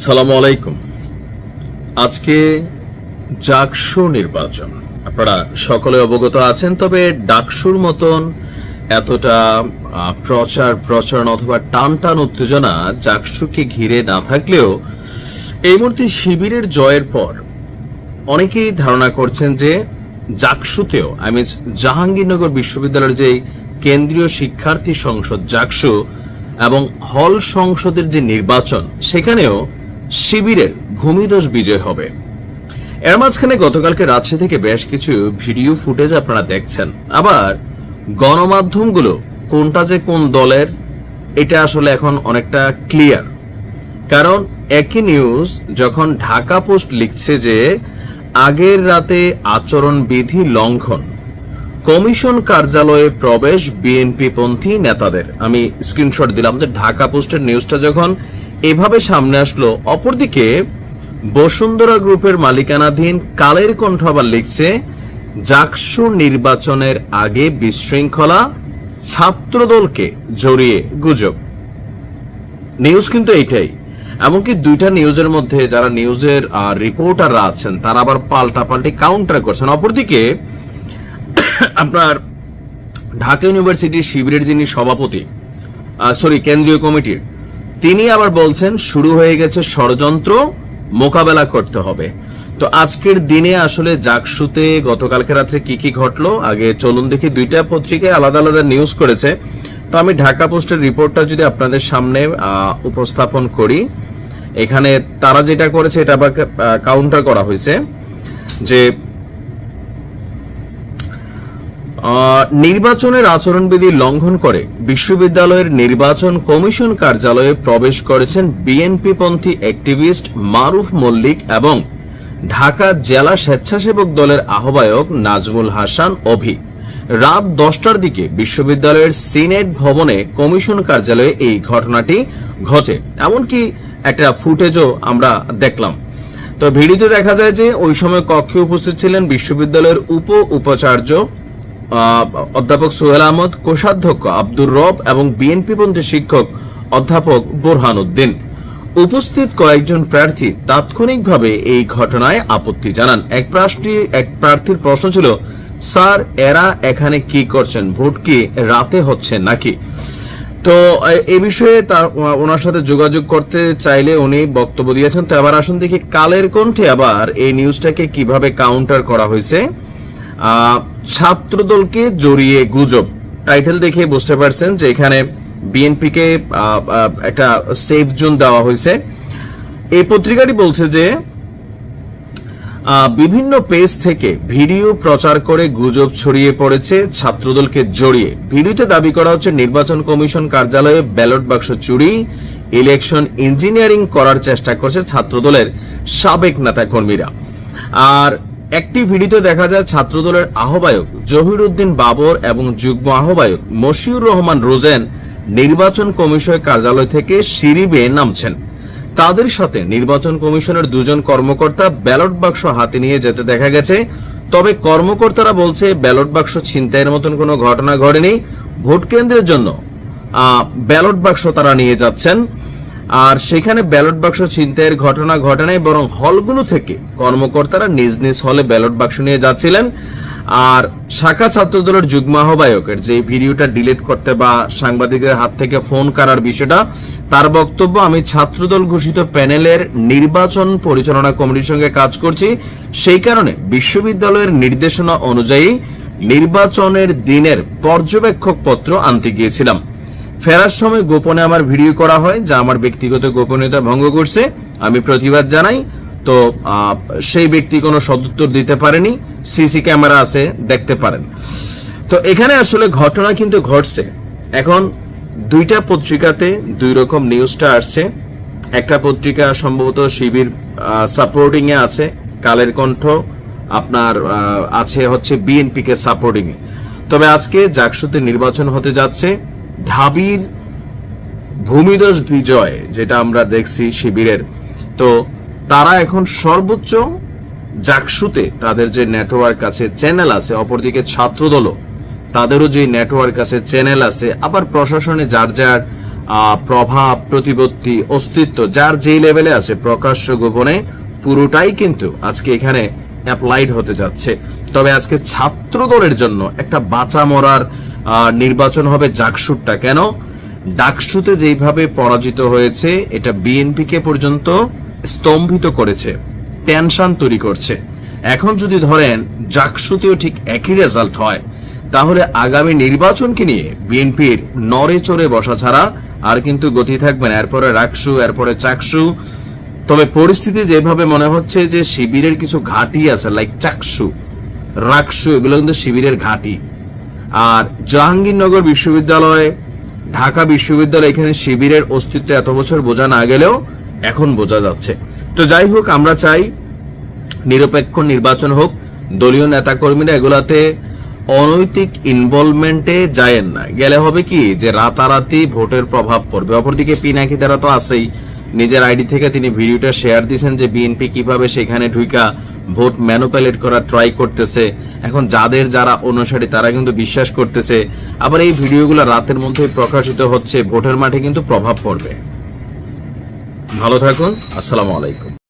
সালামু আলাইকুম। আজকে জাকসু নির্বাচন। আপনারা সকলে অবগত আছেন, তবে ডাকসুর মতন এতটা প্রচার প্রচারণ অথবা টান টান উত্তেজনা জাকসুকে ঘিরে না থাকলেও এই মুহূর্তে শিবিরের জয়ের পর অনেকেই ধারণা করছেন যে জাকসুতেও আই মিন জাহাঙ্গীরনগর বিশ্ববিদ্যালয়ের যে কেন্দ্রীয় শিক্ষার্থী সংসদ জাকসু এবং হল সংসদের যে নির্বাচন, সেখানেও শিবিরের ভূমিদোষ বিজয় হবে। এর মাঝখানে গতকালকে রাজশাহী থেকে বেশ কিছু ভিডিও ফুটেজ আপনারা দেখছেন। আবার গণমাধ্যমগুলো কোনটা যে কোন দলের, এটা আসলে এখন অনেকটা ক্লিয়ার কারণ একই নিউজ যখন ঢাকা পোস্ট লিখছে যে, আগের রাতে আচরণ বিধি লঙ্ঘন, কমিশন কার্যালয়ে প্রবেশ বিএনপি পন্থী নেতাদের। আমি স্ক্রিনশট দিলাম যে ঢাকা পোস্টের নিউজটা যখন এভাবে সামনে আসলো। অপরদিকে, বসুন্ধরা গ্রুপের মালিকানাধীন কালের কণ্ঠ আবার লিখছে, জাকসু নির্বাচনের আগে বিশৃঙ্খলা, ছাত্রদলকে জড়িয়ে গুজব। নিউজ কিন্তু এইটাই। এমনকি দুইটা নিউজের মধ্যে যারা নিউজের রিপোর্টাররা আছেন, তারা আবার পাল্টা পাল্টি কাউন্টার করছেন। অপরদিকে, আপনার ঢাকা ইউনিভার্সিটির শিবিরের যিনি সভাপতি সরি কেন্দ্রীয় কমিটির তিনি আবার বলছেন, শুরু হয়ে গেছে ষড়যন্ত্র, মোকাবেলা করতে হবে। তো আজকের দিনে আসলে জাকসুতে গতকালকে রাত্রে কি কি ঘটলো? আগে চলুন দেখি, দুইটা পত্রিকায় আলাদা আলাদা নিউজ করেছে। তো আমি ঢাকা পোস্টের রিপোর্টটা যদি আপনাদের সামনে উপস্থাপন করি, এখানে তারা যেটা করেছে, এটা আবার কাউন্টার করা হয়েছে যে নির্বাচনের আচরণবিধি লঙ্ঘন করে বিশ্ববিদ্যালয়ের নির্বাচন কমিশন কার্যালয়ে প্রবেশ করেছেন বিএনপিপন্থী অ্যাক্টিভিস্ট মারুফ মল্লিক এবং ঢাকা জেলা স্বেচ্ছাসেবক দলের আহ্বায়ক নাজমুল হাসান অভি। রাত দশটার দিকে বিশ্ববিদ্যালয়ের সিনেট ভবনে কমিশন কার্যালয়ে এই ঘটনাটি ঘটে। এমনকি একটা ফুটেজও আমরা দেখলাম। তো ভিডিওতে দেখা যায় যে ওই সময় কক্ষে উপস্থিত ছিলেন বিশ্ববিদ্যালয়ের উপ উপাচার্য অধ্যাপক সোহেল আহমদ, কোষাধ্যক্ষ আব্দুর রব এবং বিএনপি পন্থী শিক্ষক অধ্যাপক বোরহান উদ্দিন। উপস্থিত কয়েকজন প্রার্থী তাৎক্ষণিকভাবে এই ঘটনায় আপত্তি জানান। এক প্রার্থী, এক প্রার্থীর প্রশ্ন ছিল, স্যার, এরা এখানে কি করছেন? ভোট কি রাতে হচ্ছে নাকি? তো, এ- বিষয়ে তার ওনার সাথে যোগাযোগ করতে চাইলে উনি বক্তব্য দিয়েছেন। তো এবার আসুন দেখি কালের কণ্ঠে আবার এই নিউজটাকে কীভাবে কাউন্টার করা হয়েছে। ছাত্রদলকে জড়িয়ে গুজব। টাইটেল দেখে বুঝতে পারছেন যে এখানে বিএনপিকে একটা সেফ জোন দেওয়া হয়েছে। এই পত্রিকাটি বলছে যে বিভিন্ন পেজ থেকে ভিডিও প্রচার করে গুজব ছড়িয়ে পড়েছে ছাত্রদলকে জড়িয়ে। ভিডিওতে দাবি করা হচ্ছে, নির্বাচন কমিশন কার্যালয়ে ব্যালট বাক্স চুরি ইলেকশন ইঞ্জিনিয়ারিং করার চেষ্টা করছে ছাত্রদলের সাবেক নেতা কর্মীরা আর একটি ভিডিওতে দেখা যায় ছাত্রদলের আহ্বায়ক জহিরুদ্দিন বাবর এবং যুগ্ম আহ্বায়ক মশিউর রহমান রোজেন নির্বাচন কমিশন কার্যালয় থেকে সিঁড়ি বেয়ে নামছেন। তাদের সাথে নির্বাচন কমিশনের দুজন কর্মকর্তা ব্যালট বাক্স হাতে নিয়ে যেতে দেখা গেছে। তবে কর্মকর্তারা বলছে, ব্যালট বাক্স ছিনতাইয়ের মতন কোনো ঘটনা ঘটেনি। ভোট কেন্দ্রের জন্য ব্যালট বাক্স তারা নিয়ে যাচ্ছেন। আর সেখানে ব্যালট বাক্স ছিনতাইয়ের ঘটনা ঘটে নাই, বরং হলগুলো থেকে কর্মকর্তারা নিজ নিজ হলে ব্যালট বাক্স নিয়ে যাচ্ছিলেন। আর শাখা ছাত্রদলের যুগ্ম আহ্বায়কের যে ভিডিওটা ডিলিট করতে বা সাংবাদিকদের হাত থেকে ফোন করার বিষয়টা, তার বক্তব্য, আমি ছাত্রদল ঘোষিত প্যানেলের নির্বাচন পরিচালনা কমিটির সঙ্গে কাজ করছি। সেই কারণে বিশ্ববিদ্যালয়ের নির্দেশনা অনুযায়ী নির্বাচনের দিনের পর্যবেক্ষক পত্র আনতে গিয়েছিলাম। ফেরার সময় গোপনে আমার ভিডিও করা হয়, যা আমার ব্যক্তিগত গোপনীয়তা ভঙ্গ করছে। আমি প্রতিবাদ জানাই। তো সেই ব্যক্তি কোনো সদুত্তর দিতে পারেনি। সিসি ক্যামেরা আছে, দেখতে পারেন। তো, এখানে আসলে ঘটনা কিন্তু ঘটছে। এখন দুইটা পত্রিকাতে দুই রকম নিউজটা আসছে। একটা পত্রিকা সম্ভবত শিবির সাপোর্টিং এ আছে, কালের কণ্ঠ। আপনার আছে হচ্ছে বিএনপি কে সাপোর্টিং এ তবে আজকে জাকসুতে নির্বাচন হতে যাচ্ছে। ঢাবির ভূমিদোষ বিজয়, যেটা আমরা দেখছি শিবিরের। তো তারা এখন সর্বোচ্চ জাকসুতে তাদের যে নেটওয়ার্ক আছে চ্যানেল আছে, অপরদিকে ছাত্রদলও, তাদেরও যে নেটওয়ার্ক আছে চ্যানেল আছে, আবার প্রশাসনে যার যার প্রভাব, প্রতিপত্তি, অস্তিত্ব, যার যেই লেভেলে আছে, প্রকাশ্য গোপনে, পুরোটাই কিন্তু আজকে এখানে অ্যাপ্লাইড হতে যাচ্ছে। তবে আজকে ছাত্র দলের জন্য একটা বাঁচা মরার নির্বাচন হবে জাকসুরটা কেন? ডাকসুতে যেইভাবে পরাজিত হয়েছে, এটা বিএনপিকে পর্যন্ত স্তম্ভিত করেছে, টেনশন তৈরি করছে। এখন যদি ধরেন জাকসুতেও ঠিক একই রেজাল্ট হয়, তাহলে আগামী নির্বাচনকে নিয়ে বিএনপির নড়ে চড়ে বসা ছাড়া আর কিন্তু গতি থাকবে না। এরপরে রাকসু এরপরে চাকসু। তবে পরিস্থিতি যেভাবে মনে হচ্ছে যে শিবিরের কিছু ঘাঁটি আছে লাইক চাকসু রাকসু এগুলো কিন্তু শিবিরের ঘাঁটি। আর জাহাঙ্গীরনগর বিশ্ববিদ্যালয়, ঢাকা বিশ্ববিদ্যালয় এখানে শিবিরের অস্তিত্ব এত বছর বোঝা না গেলেও এখন বোঝা যাচ্ছে। তো যাই হোক, আমরা চাই নিরপেক্ষ নির্বাচন হোক, দলীয় নেতাকর্মীরা এগুলাতে অনৈতিক ইনভলভমেন্টে যায়েন না। গেলে হবে কি? যে রাতারাতি ভোটের প্রভাব পড়বে। অপরদিকে পিনাকি তারা তো আছেই। নিজের আইডি থেকে তিনি ভিডিওটা শেয়ার দিয়েছেন যে বিএনপি কীভাবে সেখানে ঢুইকা ভোট ম্যানুপুলেট করার ট্রাই করতেছে। এখন যাদের যারা অনুসারী, তারা কিন্তু বিশ্বাস করতেছে। আবার এই ভিডিওগুলো রাতের মধ্যে প্রকাশিত হচ্ছে, ভোটের মাঠে কিন্তু প্রভাব পড়বে। ভালো থাকুন, আসসালামু আলাইকুম।